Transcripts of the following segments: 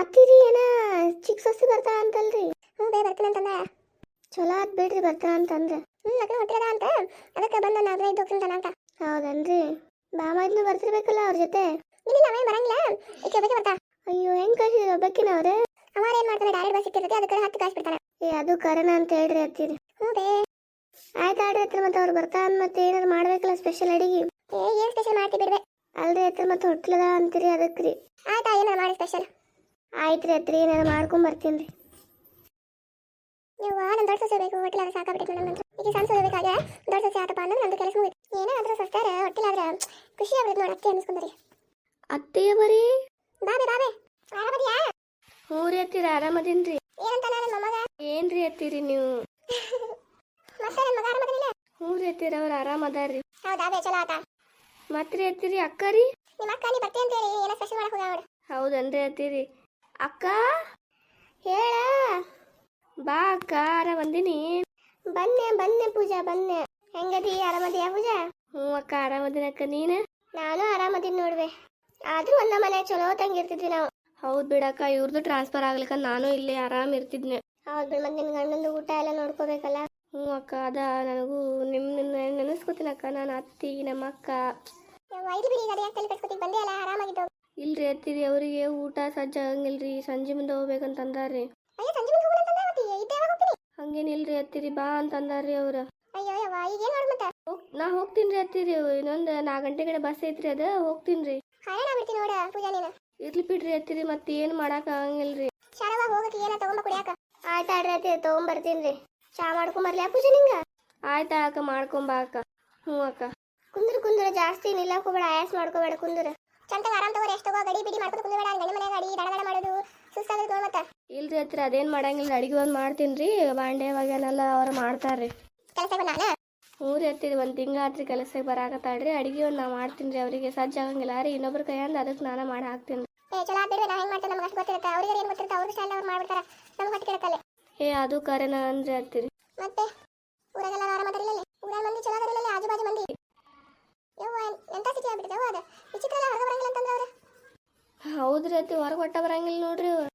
ಅತ್ತಿರಿ ಏನ ಚಿಕ್ಕ ಸೊಸಿ ಬರ್ತಾ ಅಂತಲ್ರಿ? ಹ್ಞೂ ಬೇ ಬರ್ತೀನಿ ಅಂತಂದ. ಚಲೋ ಆತ್ ಬಿಡ್ರಿ ಬರ್ತಾ ಅಂತಂದ್ರೆ. ಹ್ಞೂ ಅಕ್ಕ ಹೊಟ್ಟಿರದ ಅಂತ. ಅದಕ್ಕೆ ಬಂದ ನಾನು ಹದಿನೈದು ಹೋಗ್ತೀನಿ ಅಂತ. ಹೌದನ್ರಿ? ಬಾಮಾಜ್ನು ಬರ್ತಿರ್ಬೇಕಲ್ಲ ಅವ್ರ ಜೊತೆ? ಇಲ್ಲ ಅವೇ ಬರಂಗಿಲ್ಲ. ಈಕೆ ಒಬ್ಬಕ್ಕೆ ಬರ್ತಾ ಅಯ್ಯೋ ಹೆಂಗ್ ಕಳ್ಸಿದ್ರು ಒಬ್ಬಕ್ಕಿನ ಅವ್ರೆ ಅವ ಏನ್ ಮಾಡ್ತಾರೆ ಡೈರೆಕ್ಟ್ ಬಸ್ ಇಟ್ಟಿರ್ತೈತೆ ಅದಕ್ಕೆ ಹತ್ತು ಕಾಸು ಬಿಡ್ತಾನೆ ಏ ಅದು ಕರೆನ ಅಂತ ಹೇಳ್ರಿ ಅತ್ತಿರಿ. ಹ್ಞೂ ಬೇ. ಆಯ್ತು ಆಡ್ರಿ ಹತ್ರ ಮತ್ತೆ ಅವ್ರು ಬರ್ತಾ ಮತ್ತೆ ಏನಾರು ಮಾಡ್ಬೇಕಲ್ಲ ಸ್ಪೆಷಲ್ ಅಡಿಗೆ. ಏ ಏನ್ ಸ್ಪೆಷಲ್ ಮಾಡ್ತಿ ಬಿಡ್ಬೇ. ಅಲ್ರಿ ಹತ್ರ ಮತ್ತೆ ಹೊಟ್ಲದ ಅಂತೀರಿ ಅದಕ್ಕೆ ರೀ ಆಯ್ತಾ ಏನಾರು ಮಾಡಿ ಸ್ಪೆಷಲ್ ಆಯ್ತ್ರಿ ಅತ್ರಿ ನಾನು ಮಾಡ್ಕೊಂಡ್ ಬರ್ತೀನಿ ರೀ. ನೀವು ನಂದು ದೊಡ್ಡ ಸೊಸೆ ಬೇಕು ಹೊಟ್ಟಿಲಾದ್ರೆ ಸಾಕಾಗ್ಬಿಟ್ಟು ನಮ್ಮಂತ ಈಗ ಸಣ್ಣ ಸೊಸೆ ಬೇಕಾದ್ರೆ ದೊಡ್ಡ ಸೊಸೆ ಆತಪ್ಪ ಅಂದ್ರೆ ನಂದು ಕೆಲಸ ಮುಗಿತು. ಏನಾದ್ರೂ ಸೊಸ್ತಾರ ಹೊಟ್ಟಿಲಾದ್ರೆ ಖುಷಿ ಆಗ್ಬಿಡುತ್ತೆ ನೋಡಿ ಅತ್ತೆ ಅನ್ಸ್ಕೊಂಡ್ರಿ ಅತ್ತೆಯ ಬರೀ ಬಾಬೆ ಬಾಬೆ ಆರಾಮದಿಯಾ? ಹ್ಞೂ ರೀ ಅತ್ತೀರ ಆರಾಮದೀನ್ರಿ ಏನಂತ ನಾನು ಮೊಮ್ಮಗ? ಏನ್ರಿ ಅತ್ತಿರಿ ನೀವು? ಮತ್ತೆ ನನ್ನ ಮಗ ಆರಾಮದಿಲ್ಲ ಹ್ಞೂ ರೀ ಅತ್ತಿರ ಅವ್ರು ಆರಾಮದಾರ್ರಿ ಹೌದಾ ಬೇ ಚಲೋ ಆತ. ಮತ್ರಿ ಅತ್ತಿರಿ ಅಕ್ಕ ರೀ? ನಿಮ್ಮ ಅಕ್ಕ ನೀ ಬರ್ತೀನಿ ಅಂತೇಳಿ ಏನೋ ಸ್ಪೆಷಲ್ ಮಾಡಕ್ಕೆ ಹೋಗ ಅವಳು ಹೌದನ್ರಿ ಅತ್ತೀರಿ ಅಕ್ಕ? ಹೇಳ. ಬಾ ಅಕ್ಕ ಆರಾಮಂದಿನಿ. ಬನ್ನೆ ಬನ್ನೆ ಪೂಜಾ ಬನ್ನೆ. ಹೆಂಗದಿ ಆರಾಮದಿಯಾ ಪೂಜಾ? ಹ್ಞೂ ಅಕ್ಕ ಆರಾಮದಿನ ಅಕ್ಕ ನೀನು? ನಾನು ಆರಾಮದಿನ ನೋಡ್ವೆ. ಆದ್ರೂ ಒಂದ ಮನೆ ಚಲೋ ತಂಗಿರ್ತಿದ್ವಿ ನಾವು. ಹೌದ್ ಬಿಡಕ್ಕ ಇವ್ರದ್ದು ಟ್ರಾನ್ಸ್ಫರ್ ಆಗ್ಲಿಕ್ಕ ನಾನು ಇಲ್ಲಿ ಆರಾಮ್ ಇರ್ತಿದ್ನೆ. ಹೌದ್ ಬಿಡ ಮತ್ತೆ ನಿನ್ ಗಂಡಂದು ಊಟ ಎಲ್ಲ ನೋಡ್ಕೋಬೇಕಲ್ಲ? ಹ್ಞೂ ಅಕ್ಕ ಅದ ನನಗೂ ನಿಮ್ಮ ನೆನೆಸ್ಕೊತೀನಿ ಅಕ್ಕ ನಾನು ಅತ್ತಿ ನಮ್ಮ ಅಕ್ಕ ಬಂದೆ ಅಲ್ಲ ಆರಾಮಾಗಿದ್ದು? ಇಲ್ರಿ ಅತ್ತಿರಿ ಅವರಿಗೆ ಊಟ ಸಜ್ಜಾಗಂಗಿಲ್ರಿ ಸಂಜೆ ಮುಂದೆ ಹೋಗ್ಬೇಕಂತ ಅಂದಾರ್ರಿ ಅಯ್ಯೋ ಸಂಜೆ ಮುಂದೆ ಹೋಗೋಣ ಅಂತಂದ ಮತ್ತೆ ಇದ್ದೆ ಯಾವಾಗ ಹೋಗ್ತೀನಿ? ಹಂಗೇನಿಲ್ರಿ ಅತ್ತಿರಿ ಬಾ ಅಂತ ಅಂದಾರ್ರಿ ಅವ್ರು. ಅಯ್ಯೋ ಯವ್ವ ಈಗ ಏನ್ ಮಾಡ್ ಮತ್ತೆ? ಹೋಗ್ ನಾ ಹೋಗ್ತೀನಿ ರೀ ಅತ್ತಿರಿ ಇನ್ನೊಂದು ನಾಲ್ಕು ಗಂಟೆ ಕಡೆ ಬಸ್ ಐತ್ರಿ ಅದ ಹೋಗ್ತೀನಿ ರೀ ಹೈರಾಣ ಬಿಡ್ತೀನಿ ನೋಡ ಪೂಜಾ ನೀನು. ಇರ್ಲಿ ಬಿಡ್ರಿ ಅತ್ತಿರಿ ಮತ್ತೆ ಏನು ಮಾಡಕ್ ಆಗಂಗಿಲ್ರಿ. ಶಾರವಾ ಹೋಗಕ್ಕೆ ಏನ ತಗೊಂಬ ಕುಡಿಯಾಕ? ಆಯ್ತು ಆಡ್ರಿ ತಗೊಂಬರ್ತೀನಿ ರೀ ಚಾ ಮಾಡ್ಕೊಂಬರ್ಲಿ ಪೂಜಾ ನಿಂಗ? ಆಯ್ತಾ ಅಕ್ಕ ಮಾಡ್ಕೊಂಬಾ ಅಕ್ಕ. ಹ್ಞೂ ಅಕ್ಕ. ಕುಂದ್ರ ಕುಂದ್ರ ಜಾಸ್ತಿ ನಿಲ್ಲಕ್ ಹೋಗ್ಬೇಡ ಆಯಾಸ ಮಾಡ್ಕೋಬೇಡ ಕುಂದ್ರ. ಚಂತಗ ಆರಾಮ್ ತಗೋರಿ ಎಷ್ಟು ತಗೋ ಗಡಿ ಬಿಡಿ ಮಾಡ್ಕೊಂಡು ಕುಂದ್ರಬೇಡ ಗಂಡ ಮನೆ ಗಾಡಿ ದಡ ದಡ ಮಾಡೋದು ಸುಸ್ತಾದ್ರೆ ತಗೋ ಮತ್ತೆ. ಇಲ್ರಿ ಹತ್ರ ಅದೇನ್ ಮಾಡಂಗಿಲ್ಲ ಅಡಿಗೆ ಒಂದು ಮಾಡ್ತೀನಿ ರೀ ಬಾಂಡೆ ಒಗ್ಯಾನೆಲ್ಲ ಅವ್ರು ಮಾಡ್ತಾರ್ರಿ. ಕೆಲಸ ನಾನು ಹ್ಞೂ ರೀ ಒಂದ್ ಒಂದು ತಿಂಗಳಾತ್ರಿ ಕೆಲಸಕ್ಕೆ ಬರಾಕತ್ತಾಳ್ರಿ ಅಡಿಗೆ ಒಂದು ನಾ ಮಾಡ್ತೀನಿ ರೀ ಅವರಿಗೆ ಸಜ್ಜಾಗಂಗಿಲ್ಲ ರೀ ಇನ್ನೊಬ್ರ ಕೈಯಿಂದ ಅದಕ್ಕೆ ನಾನು ಮಾಡಿ ಹಾಕ್ತೀನಿ. ಏ ಚಲೋ ಆದ್ಬಿಡ್ವೆ ನಾ ಹೆಂಗೆ ಮಾಡ್ತೇನೆ ನಮ್ಗೆ ಅಷ್ಟು ಗೊತ್ತಿರುತ್ತೆ ಅವ್ರಿಗೆ ಏನು ಗೊತ್ತಿರುತ್ತೆ ಅವ್ರ ಸ್ಟೈಲ್ ಅವ್ರು ಮಾಡ್ಬಿಡ್ತಾರೆ ನಮ್ಗೆ ಹೊಟ್ಟೆ ಕೆಡಕಲ್ಲ ಏ ಅದು ಕರೆನ ಅಂದ್ರೆ ಹತ್ತಿರಿ ಮತ್ತೆ ಊರಾಗೆಲ್ಲ ಆರಾಮದರಿಲ್ಲ ಊರಾಗ ಮಂದಿ ಚಲೋ ಅದರಿಲ್ಲ ಆಜು ಬಾಜು ಮಂದಿ? ಯವ್ವ ಎಂತ ಸ್ಥಿತಿ ಆಗ್ಬಿಟ್ಟಿದೆ? ಯವ್ವ ಅದು ವಿಚಿತ್ರ ಎಲ್ಲ ಹೊರಗೆ ಬರಂಗಿಲ್ಲ ಅಂತಂದ್ರೆ ಅವ್ರು? ಹೌದ್ರಿ ಅತ್ತಿ ಹೊರಗೆ ಒಟ್ಟ ಬರಂಗಿಲ್ಲ ನೋಡ್ರಿ ಅವ್ರು.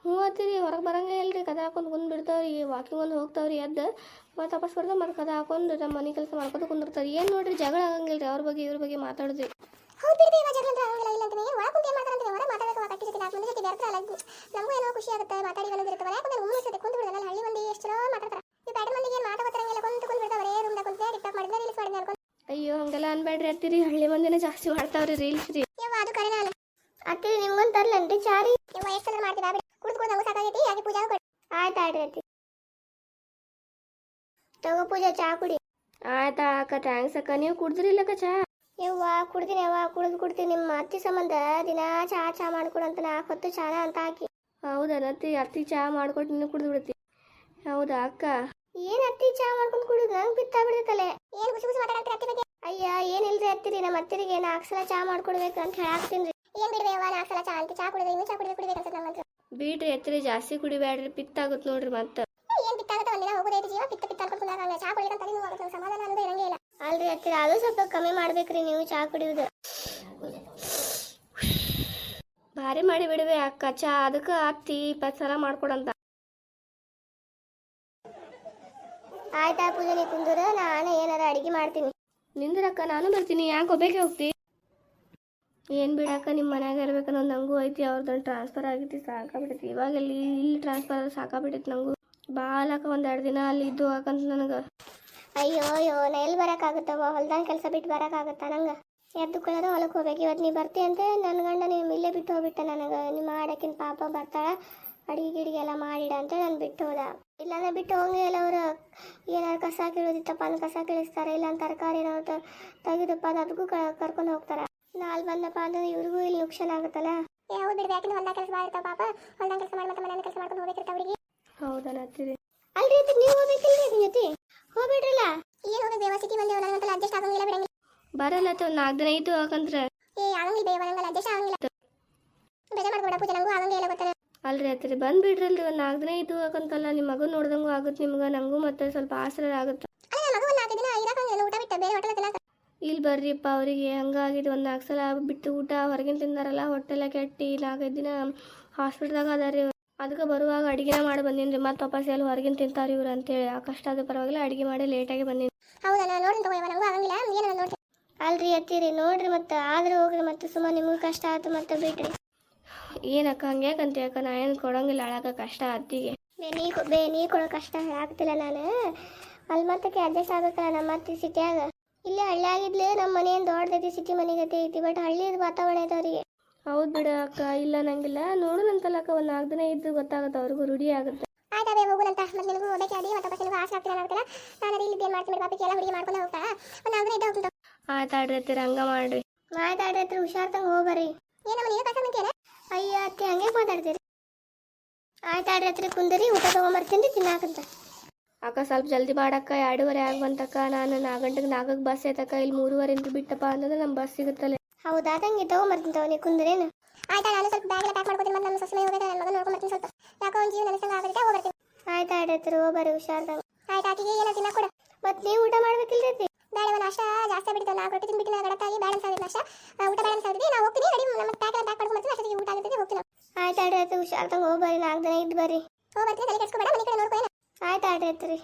ಹ್ಞೂ ಅತ್ತಿರಿ ಹೊರಗೆ ಬರಂಗಿಲ್ಲ ರೀ ಕದ ಹಾಕೊಂಡು ಕುಂದ್ ಬಿಡ್ತಾವ್ರಿ ವಾಕಿಂಗ್ ಒಂದು ಹೋಗ್ತಾವ್ರಿ ಎದ್ದು ಮತ್ತೆ ವಾಪಸ್ ಬರ್ದ ಮತ್ತೆ ಕದ ಹಾಕೊಂಡು ನಮ್ಮ ಮನೆ ಕೆಲಸ ಮಾಡ್ಕೊತ ಕುಂದಿರ್ತಾರೆ ಏನು ನೋಡ್ರಿ ಜಗಳ ಆಗಂಗಿಲ್ಲ ರೀ ಅವ್ರ ಬಗ್ಗೆ ಇವ್ರ ಬಗ್ಗೆ ಮಾತಾಡಿದ್ರಿ. ಹೌದು ಬಿಡ್ರಿ ಇವಾಗ ಜಗಳ ಆಗಂಗಿಲ್ಲ ಇಲ್ಲ ಏನು ಒಳಗೆ ಕುಂತು ಏನು ಮಾಡ್ತಾರೆ ಹೊರ ಮಾತಾಡಬೇಕು ಕಟ್ಟಿ ಜೊತೆ ಜೊತೆ ಬೆರ್ತಾರಲ್ಲ ನಮಗೂ ಏನೋ ಖುಷಿ ಆಗುತ್ತೆ ಮಾತಾಡಿ ಬಂದು ಇರ್ತವೆ ಯಾಕಂದ್ರೆ ಒಮ್ಮೆ ಸತಿ ಕುಂತು ಬಿಡಲ್ಲ ಹಳ್ಳಿ ಮಂದಿ ಎಷ್ಟು ಚಲೋ ಮಾತಾಡ್ತಾರೆ ಈ ಬ್ಯಾಡ ಮಂದಿಗೆ ಏನು ಮಾತಾಡ್ತಾರಂಗಿಲ್ಲ ಕುಂತು ಕುಂತು ಬಿಡ್ತಾವೆ ಬರೇ ರೂಮ್ದಾಗ ಕುಂತು ಟಿಕ್ಟಾಕ್ ಮಾಡಿದ್ರೆ ರೀಲ್ಸ್ ಮಾಡಿದ್ರೆ ಅನ್ಕೊಂಡು ಅಯ್ಯೋ ಹಂಗೆಲ್ಲ ರೀ ಹಳ್ಳಿ ಮಂದಿನೇ ಜಾಸ್ತಿ ಮಾಡ್ತಾವ್ರಿ ರೀಲ್ಸ್ ರೀ. ಯವ್ವ ಅದು ಕರೆನ ಅಲ್ಲ. ಅತ್ತಿರಿ ನಿಮ್ಗೊಂದು ತರ್ಲನ್ರಿ ಚಾರಿ. ಯವ್ವ ಎಷ್ಟು ಸಲ ಮಾಡ್ತೀವಿ ಬಿಡಿ ಕುಡ್ದು ಸಾಕಾಗೈತಿ ಯಾಕೆ ಪೂಜಾ ಕೊಡಿ ಆಯ್ತು ಆಡ್ರಿ ಅತ್ತಿ ತಗೋ ಪೂಜಾ ಚಾ ಕುಡಿ. ಆಯ್ತಾ ಅಕ್ಕ ಥ್ಯಾಂಕ್ಸ್ ಅಕ್ಕ. ನೀವು ಕುಡ್ದ್ರಿಲ್ಲಕ್ಕ ಚಾ? ಯವ್ವ ಕುಡ್ದಿನಿ ಯವ್ವ ಕುಡಿದು ಕುಡ್ತೀನಿ. ನಿಮ್ಮ ಅತ್ತಿ ಸಂಬಂಧ ದಿನಾ ಚಾ ಚಾ ಮಾಡ್ಕೊಡು ಅಂತ ನಾಲ್ಕು ಹೊತ್ತು ಚಾನ ಅಂತ ಹಾಕಿ. ಹೌದಾ ಅತ್ತಿ? ಅತ್ತಿ ಚಾ ಮಾಡ್ಕೊಟ್ಟು ನೀನು ಕುಡ್ದು ಬಿಡ್ತಿ. ಹೌದಾ ಅಕ್ಕ? ಏನ್ ಅತ್ತಿ ಚಾ ಮಾಡ್ಕೊಂಡು ಕುಡಿದು? ನಂಗೆ ಬಿತ್ತಾ ಬಿಡ್ತಲೆ ಏನ್ ಖುಷಿ ಖುಷಿ ಮಾತಾಡ್ತೀರ ಅತ್ತಿ ಬಗ್ಗೆ? ಅಯ್ಯ ಏನಿಲ್ರಿ ಅತ್ತಿರಿ ನಮ್ಮ ಅತ್ತಿರಿಗೆ ನಾಲ್ಕು ಸಲ ಚಾ ಮಾಡ್ಕೊಡ್ಬೇಕು ಅಂತ ಹೇಳಾಕ್ತೀನಿ. ಏನ್ ಬಿಡ್ರಿ ಅವ್ವ ನಾಲ್ಕು ಸಲ ಚಾ ಅಂತ ಚಾ ಕುಡಿದ್ರೆ ಇನ್ನೂ ಚಾ ಕುಡಿದ್ರೆ ಕುಡಿಬೇಕು ಅಂತ ನಮ್ಮಂತ್ರ ಬಿಡ್ರಿ ಹತ್ತಿರಿ ಜಾಸ್ತಿ ಕುಡಿಬ್ಯಾಡ್ರಿ ಪಿತ್ತಾಗುತ್ತೆ ನೋಡ್ರಿ ಮತ್ತೆ. ಏನ್ ಪಿತ್ತಾಗುತ್ತೆ? ಒಂದಿನ ಹೋಗೋದೈತಿ ಜೀವ ಪಿತ್ತ ಪಿತ್ತ ಅನ್ಕೊಂಡು ಕುಂದಾಗ ಚಾ ಕುಡಿದ್ರೆ ತಲೆ ನೋವು ಆಗುತ್ತೆ ಸಮಾಧಾನ ಅನ್ನೋದು ಇರಂಗೇ ಇಲ್ಲ. ಅಲ್ರಿ ಹತ್ತಿರ ಅದು ಸ್ವಲ್ಪ ಕಮ್ಮಿ ಮಾಡ್ಬೇಕ್ರಿ ನೀವು ಚಾ ಕುಡಿಯೋದು. ಭಾರಿ ಮಾಡಿ ಬಿಡುವೆ ಅಕ್ಕ ಚಾ ಅದಕ್ಕೆ ಅತ್ತಿ ಇಪ್ಪತ್ತು ಸಲ ಮಾಡ್ಕೊಡಂತ ಆಯ್ತಾ ಪೂಜೆ ನೀ ಕುಂದ್ರ ನಾನು ಏನಾರ ಅಡಿಗೆ ಮಾಡ್ತೀನಿ. ನಿಂದ್ರಕ್ಕ ನಾನು ಬರ್ತೀನಿ. ಯಾಕೆ ಒಬ್ಬೇಕೆ ಹೋಗ್ತಿ? ಏನು ಬಿಡಕ್ಕ ನಿಮ್ಮ ಮನ್ಯಾಗ ಇರ್ಬೇಕನ್ನೋ ನಂಗೂ ಐತಿ. ಅವ್ರದ್ದು ಟ್ರಾನ್ಸ್ಫರ್ ಆಗೈತಿ ಸಾಕಾಗ್ಬಿಟ್ಟೈತಿ ಇವಾಗ ಇಲ್ಲಿ ಇಲ್ಲಿ ಟ್ರಾನ್ಸ್ಫರ್ ಸಾಕಾಗ್ಬಿಟ್ಟೈತಿ ನಂಗೂ. ಬಾಲಕ್ಕ ಒಂದು ಎರಡು ದಿನ ಅಲ್ಲಿ ಇದ್ದು ಹಾಕಂತ ನನಗೆ. ಅಯ್ಯೋ ಅಯ್ಯೋ, ನಾ ಎಲ್ಲಿ ಬರೋಕ್ಕಾಗುತ್ತವ? ಹೊಲ್ದಾಗ ಕೆಲಸ ಬಿಟ್ಟು ಬರೋಕ್ಕಾಗುತ್ತಾ ನಂಗೆ? ಎದ್ದು ಕುಳ್ಳೋದು ಹೊಲಕ್ಕೆ ಹೋಗ್ಬೇಕು. ಇವತ್ತು ನೀ ಬರ್ತಿ ಅಂತ ನನ್ನ ಗಂಡ ನೀವು ಇಲ್ಲೇ ಬಿಟ್ಟು ಹೋಗ್ಬಿಟ್ಟ ನನಗೆ. ನಿಮ್ಮ ಆಡಕ್ಕಿನ ಪಾಪ ಬರ್ತಾಳೆ. ಅಡಿಗೆ ಗಿಡಿಗೆ ಎಲ್ಲ ಮಾಡಿಡ ಅಂತ ನಾನು ಬಿಟ್ಟು ಹೋದ. ಇಲ್ಲಾಂದ್ರೆ ಬಿಟ್ಟು ಹೋಗಿ ಇಲ್ಲ ಅವರು ಏನಾದ್ರು ಕಸ ಕೀಳೋದಿತ್ತಪ್ಪ ಅಂದ್ರೆ ಕಸ ಕೀಳಿಸ್ತಾರೆ ಇಲ್ಲ ತರಕಾರಿ ಏನಾದ್ರು ತೆಗೆದಪ್ಪ ಅಂದ್ರೆ ಅದಕ್ಕೂ ಕರ್ಕೊಂಡು ಹೋಗ್ತಾರೆ. ನಾಲ್ ಬಂದಪ್ಪ ಅಂದ್ರೆ ಇವ್ರಿಗೂ ಇಲ್ಲಿ ನುಕ್ಷನ್ ಆಗುತ್ತಲ್ಲ? ಯಾವ ಬಿಡ್ಬೇಕು ಯಾಕಂದ್ರೆ ಹೊಲ್ದಾಗ ಕೆಲಸ ಮಾಡಿರ್ತಾವ ಪಾಪ. ಹೊಲ್ದಾಗ ಕೆಲಸ ಮಾಡಿ ಮತ್ತೆ ಮನೆ ಕೆಲಸ ಮಾಡ್ಕೊಂಡು ಹೋಗ್ಬೇಕಿರ್ತ ಅವ್ರಿಗೆ. ಹೌದಾ ನತ್ತಿರಿ. ಅಲ್ರಿ ಅದು ನೀವು ಹೋಗ್ಬೇಕಿಲ್ರಿ ನಿಮ್ಮ ಜೊತೆ? ಹೋಗ್ಬಿಡ್ರಲ್ಲ? ಏನು ಹೋಗಿ ಬೇವ ಸಿಟಿ ಬಂದೇವ ನನಗಂತಲ್ಲ ಅಡ್ಜಸ್ಟ್ ಆಗಂಗಿಲ್ಲ ಬಿಡಂಗಿಲ್ಲ. ಬರಲ್ಲ ತೋ ನಾಲ್ಕು ದಿನ ಇದ್ದು ಹಾಕಂದ್ರೆ ಏ ಆಗಂಗಿಲ್ಲ ಬೇವ ನಂಗಲ್ಲ ಅಡ್ಜಸ್ಟ್ ಆಗಂಗಿಲ್ಲ. ಬೇಜಾರ್ ಮಾಡ್ಕೊಡ ಪೂಜೆ ನಂಗೂ ಆಗಂಗಿಲ್ಲ ಗೊತ್ತಲ್ಲ ಅಲ್ರಿ ಹತ್ತಿರಿ ಬಂದ್ಬಿಡ್ರಿ ಅಲ್ರಿ ಒಂದು ನಾಲ್ಕು ದಿನ ಇದು ಹಾಕಂತಲ್ಲ ನಿಮ್ಮ ಮಗು ನೋಡ್ದಂಗೂ ಆಗುತ್ತೆ ನಿಮ್ಗೆ ನಂಗೂ ಮತ್ತೆ ಸ್ವಲ್ಪ ಆಸರ ಆಗುತ್ತೆ ಇಲ್ಲಿ ಬರ್ರಿಪ್ಪ ಅವರಿಗೆ ಹಂಗಾಗಿದೆ ಒಂದು ನಾಲ್ಕು ಸಲ ಬಿಟ್ಟು ಊಟ ಹೊರಗಿನ ತಿಂದಾರಲ್ಲ ಹೊಟ್ಟೆಲ್ಲ ಕೆಟ್ಟಿ ನಾಲ್ಕೈದು ದಿನ ಹಾಸ್ಪಿಟ್ಲ್ದಾಗ ಅದಾರಿ ಅದಕ್ಕೆ ಬರುವಾಗ ಅಡುಗೆನ ಮಾಡಿ ಬಂದೀನಿ ರೀ ಮತ್ತೆ ವಾಪಸ್ ಎಲ್ಲಿ ಹೊರಗಿನ ತಿಂತಾರೆ ಇವ್ರು ಅಂತೇಳಿ. ಆ ಕಷ್ಟ ಅದು ಪರವಾಗಿಲ್ಲ ಅಡುಗೆ ಮಾಡಿ ಲೇಟಾಗಿ ಬಂದೀನಿ. ಹೌದಾ ನೋಡಿ ನನಗೂ ಆಗಂಗಿಲ್ಲ ಅಲ್ರಿ ಅತ್ತಿರಿ ನೋಡ್ರಿ ಮತ್ತೆ ಆದ್ರೆ ಹೋಗ್ರಿ ಮತ್ತೆ ಸುಮ್ಮ ನಿಮಗೂ ಕಷ್ಟ ಆಯ್ತು ಮತ್ತೆ ಬಿಡ್ರಿ. ಏನಕ್ಕ? ಹಂಗೆ ಅಂತ ಅಕ್ಕ? ನಾ ಏನು ಕೊಡಂಗಿಲ್ಲ ಅಳಕ ಕಷ್ಟ ಅತ್ತಿಗೆ. ಬೇನಿ ಕೊ- ಕೊಡೋ ಕಷ್ಟ ಆಗ್ತಿಲ್ಲ ನಾನು. ಅಲ್ಲಿ ಮತ್ತಕ್ಕೆ ಅಡ್ಜಸ್ಟ್ ಆಗ್ಬೇಕಲ್ಲ ನಮ್ಮ ಅತ್ತಿ ಸಿಟಿಯಾಗ. ಇಲ್ಲಿ ಹಳ್ಳಿ ಆಗಿದ್ಲೆ ನಮ್ಮ ಮನೆ ಏನು ದೊಡ್ಡದೈತಿ ಸಿಟಿ ಮನೆಗತೆ ಐತಿ ಬಟ್ ಹಳ್ಳಿದ ವಾತಾವರಣ ಐತೆ ಅವ್ರಿಗೆ. ಹೌದು ಬಿಡ ಅಕ್ಕ ಇಲ್ಲ ನಂಗಿಲ್ಲ. ನೋಡೋಣಂತಲ್ಲ ಅಕ್ಕ ಒಂದ್ ನಾಲ್ಕು ದಿನ ಇದ್ದು ಗೊತ್ತಾಗುತ್ತೆ ಅವ್ರಿಗೂ ರೂಢಿ ಆಗುತ್ತೆ. ಆಯ್ತಾ ಮತ್ತೆ ನಿನಗೂ ಓದಕ್ಕೆ ಅಡಿ ಮತ್ತೆ ನಿನಗೂ ಆಸೆ ಆಗ್ತಿಲ್ಲ ಅನ್ನೋದಲ್ಲ ನಾನು ಅದೇ ಇಲ್ಲಿ ಏನು ಮಾಡ್ತೀನಿ ಪಾಪಕ್ಕೆ ಎಲ್ಲ ಹುಡುಗಿ ಮಾಡ್ಕೊಂಡು ಹೋಗ್ತಾ. ಒಂದು ನಾಲ್ಕು ದಿನ ಇದ್ದ ಹೋಗ್ತೀನಿ ಆತಾಡ್ರಿ ಅತ್ತಿರ ಹಂಗ ಮಾಡ್ರಿ. ಆಯ್ತಾಡ್ರಿ ಹುಷಾರ್ ತಂಗ ಹೋಗ್ಬರ್ರಿ ಏನಮ್ಮ ಕಸ ಅಯ್ಯ ಅತ್ತೆ ಹಂಗೆ ಮಾತಾಡ್ತೀರಿ? ಆಯ್ತಾಡ್ರಿ ಹತ್ರ ಕುಂದರಿ ಊಟ ತೊಗೊಂಬರ್ತೀನಿ ತಿನ್ನಾಕಂತ ಅಕ್ಕ ಸ್ವಲ್ಪ ಜಲ್ದಿ ಮಾಡಕ್ಕ ಎರಡೂವರೆ ಆಗಿ ಬಂತಕ್ಕ ನಾನು ನಾಲ್ಕು ಗಂಟೆಗೆ ನಾಲ್ಕಕ್ಕೆ ಬಸ್ ಐತಕ್ಕ ಇಲ್ಲಿ ಮೂರುವರೆ ಇಂದ ಬಿಟ್ಟಪ್ಪ ಅಂತಂದ್ರೆ ನಮ್ಮ ಬಸ್ ಸಿಗುತ್ತಲ್ಲ. ಹೌದಾ ತಂಗಿ ತೊಗೊಂಬರ್ತೀನಿ ತಗೋ ನೀ ಕುಂದ್ರೇನು ಆಯ್ತಾ ನಾನು ಸ್ವಲ್ಪ ಬ್ಯಾಗ್ ಪ್ಯಾಕ್ ಮಾಡ್ಕೊತೀನಿ. ಮತ್ತೆ ನಮ್ಮ ಸೊಸೆ ಹೋಗಬೇಕು ನನ್ನ ಮಗನ ನೋಡ್ಕೊಂಬರ್ತೀನಿ ಸ್ವಲ್ಪ. ಯಾಕೋ ಒಂದು ಜೀವ ನನಸಂಗ ಆಗುತ್ತೆ ಹೋಗ್ಬರ್ತೀನಿ. ಆಯ್ತಾಡ್ರಿ ಹತ್ರ ಹೋಗ್ಬರ್ರಿ ಹುಷಾರ್ದಾಗ. ಆಯ್ತು ಆಕಿಗೆ ಏನೋ ತಿನ್ನ ಕೊಡ. ಮತ್ತೆ ನೀವು ಊಟ ಮಾಡ್ಬೇಕಿಲ್ರಿ ಬೇಡ ಒಂದು ನಾಷ್ಟ ಜಾಸ್ತಿ ಆಗ್ಬಿಟ್ಟಿತ್ತು ನಾಲ್ಕು ರೊಟ್ಟಿ ತಿಂದ್ಬಿಟ್ಟು ನಾನು ಗಡಕ್ಕಾಗಿ ಬ್ಯಾಲೆನ್ಸ್ ಆಗಿದೆ ಅಷ್ಟ ಊಟ ಬ್ಯಾಲೆನ್ಸ್ ಆಗಿದೆ ನಾವು ಹೋಗ್ತೀನಿ. ರೆಡಿ ನಮ್ಮ ಪ್ಯಾಕ್ ಎಲ್ಲ ಪ್ಯಾಕ್ ಮಾಡ್ಕೊಂಡು ಅಷ್ಟೊತ್ತಿಗೆ ಊಟ ಆಗುತ್ತೆ ಹೋಗ್ತೀನಿ ಆಯ್ತಾಡ್ರಿ ಹುಷಾರ್ ಹುಷಾರ್ದಂಗೆ ಹೋಗ್ಬರ್ರಿ ನಾಲ್ಕು ದಿನ ಇದ್ದು ಬರ್ರಿ. ಹೋಗ್ಬರ್ತೀನಿ ತಲೆ ಕೆಡಿಸ್ಕೊಬೇಡ ಮನೆ ಕಡೆ ನೋಡ್ಕೊ ಆಯ್ತಾಡ್ರಿ ಹತ್ರಿ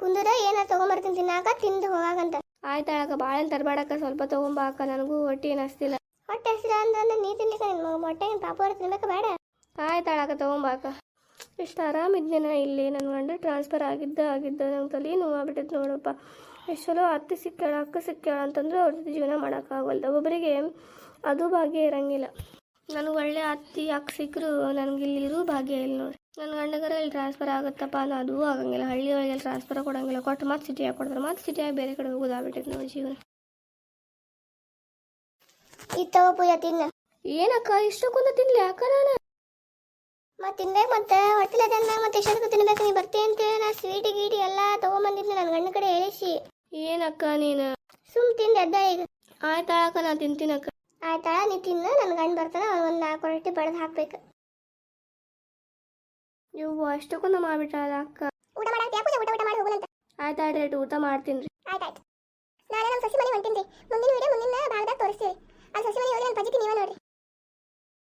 ಕುಂದರ ಏನಾರು ತೊಗೊಂಬರ್ತೀನಿ ತಿನ್ನಾಕ ತಿಂದು ಹೋಗಾಗಂತ. ಆಯ್ತಾಳಕ್ಕ ಭಾಳ ತರಬೇಡಕ್ಕ. ಸ್ವಲ್ಪ ತೊಗೊಂಬಾಕ. ನನಗೂ ಹೊಟ್ಟೆ ಏನು ಹಸ್ತಿಲ್ಲ. ಹೊಟ್ಟೆ ಹಸಿರ ಅಂದ್ರೆ ನೀ ತಿನ್ಲಿಕ್ಕೆ ನಿನ್ನ ಮಗ? ಹೊಟ್ಟೆ ಏನು ಪಾಪ ಅವ್ರು ತಿನ್ಬೇಕು ಬೇಡ? ಆಯ್ತು ತೊಗೊಂಬಾ ತೊಗೊಂಬಾಕ. ಎಷ್ಟು ಆರಾಮಿದ್ದೇನ ಇಲ್ಲಿ. ನನ್ನ ಗಂಡ ಟ್ರಾನ್ಸ್ಫರ್ ಆಗಿದ್ದ ಆಗಿದ್ದ. ನಂಗೆ ತಲೆ ನೋವಾಗ್ಬಿಟ್ಟೈತೆ ನೋಡಪ್ಪ. ಎಷ್ಟು ಚಲೋ ಅತ್ತೆ ಸಿಕ್ಕಾಳ ಅಕ್ಕ ಸಿಕ್ಕಾಳ ಅಂತಂದ್ರೆ ಅವ್ರ ಜೊತೆ ಜೀವನ ಮಾಡೋಕ್ಕಾಗಲ್ದು ಒಬ್ಬೊಬ್ಬರಿಗೆ ಅದು ಭಾಗ್ಯ ಇರಂಗಿಲ್ಲ. ನನಗೆ ಒಳ್ಳೆ ಅತ್ತಿ ಅಕ್ಕ ಸಿಕ್ಕರು ನನಗೆ ಇಲ್ಲಿ ಇರೋ ಭಾಗ್ಯ ಇಲ್ಲ ನೋಡಿ ನನ್ನ ಗಂಡಗರ ಇಲ್ಲಿ ಟ್ರಾನ್ಸ್ಫರ್ ಆಗುತ್ತಪ್ಪ ಅನ್ನೋ ಅದು ಆಗಂಗಿಲ್ಲ. ಹಳ್ಳಿ ಒಳಗೆ ಟ್ರಾನ್ಸ್ಫರ್ ಕೊಡಂಗಿಲ್ಲ. ಕೊಟ್ಟು ಮತ್ತೆ ಸಿಟಿಯಾಗಿ ಕೊಡ್ತಾರೆ? ಮತ್ತೆ ಸಿಟಿಯಾಗಿ ಬೇರೆ ಕಡೆ ಹೋಗೋದಾಗ್ಬಿಟ್ಟೈತೆ ನೋಡಿ ಜೀವನ. ಪೂಜಾ ತಿನ್ನ ಏನಕ್ಕ ಇಷ್ಟಕ್ಕೊಂದು ತಿನ್ಲಿ ಅಕ್ಕ ನಾನು? ಮತ್ತೆ ತಿನ್ಬೇಕು ಮತ್ತೆ. ಹೊಟ್ಟಿಲೆ ತಂದ ಮತ್ತೆ ಎಷ್ಟೊತ್ತಿಗೆ ತಿನ್ಬೇಕು ನೀ? ಬರ್ತೀನಿ ಅಂತೇಳಿ ನಾ ಸ್ವೀಟಿ ಗೀಟಿ ಎಲ್ಲ ತಗೊಂಬಂದಿದ್ದೆ ನನ್ನ ಗಂಡ ಕಡೆ ಹೇಳಿಸಿ ಏನಕ್ಕ ನೀನು? ಸುಮ್ ತಿಂದೆ ಅದ್ದ ಈಗ. ಆಯ್ತಾಳಕ್ಕ ನಾ ತಿಂತೀನಕ್ಕ. ಆಯ್ತಾಳ ನೀ ತಿನ್ನು ನನ್ನ ಗಂಡ ಬರ್ತಾನೆ ಅವ್ನು ಒಂದು ನಾಲ್ಕು ರೊಟ್ಟಿ ಬಡ್ದು ಹಾಕ್ಬೇಕು. ಇವು ಅಷ್ಟಕ್ಕೊಂದು ಮಾಡ್ಬಿಟ್ಟಾಳ ಅಕ್ಕ ಊಟ ಮಾಡಕ್ಕೆ ಯಾಕೆ ಊಟ ಊಟ ಮಾಡಿ ಹೋಗೋಣಂತ ಆಯ್ತಾಡ್ರಿ ಊಟ ಮಾಡ್ತೀನಿ ರೀ. ಆಯ್ತಾಯ್ತು ನಾಳೆ ನಮ್ಮ ಸಸಿ ಮನೆ ಹೊಂಟೀನಿ ಮುಂದಿನ ವಿಡಿಯೋ ಮುಂದಿನ ಭಾಗದಾಗ ತೋರಿಸ್ತೀವಿ. ಅಲ್ಲಿ ಸಸಿ ಮನೆ ಹೋಗಿ ನನ್ನ ಪಜಿತಿ ನೀವೇ ನೋಡ್ರಿ.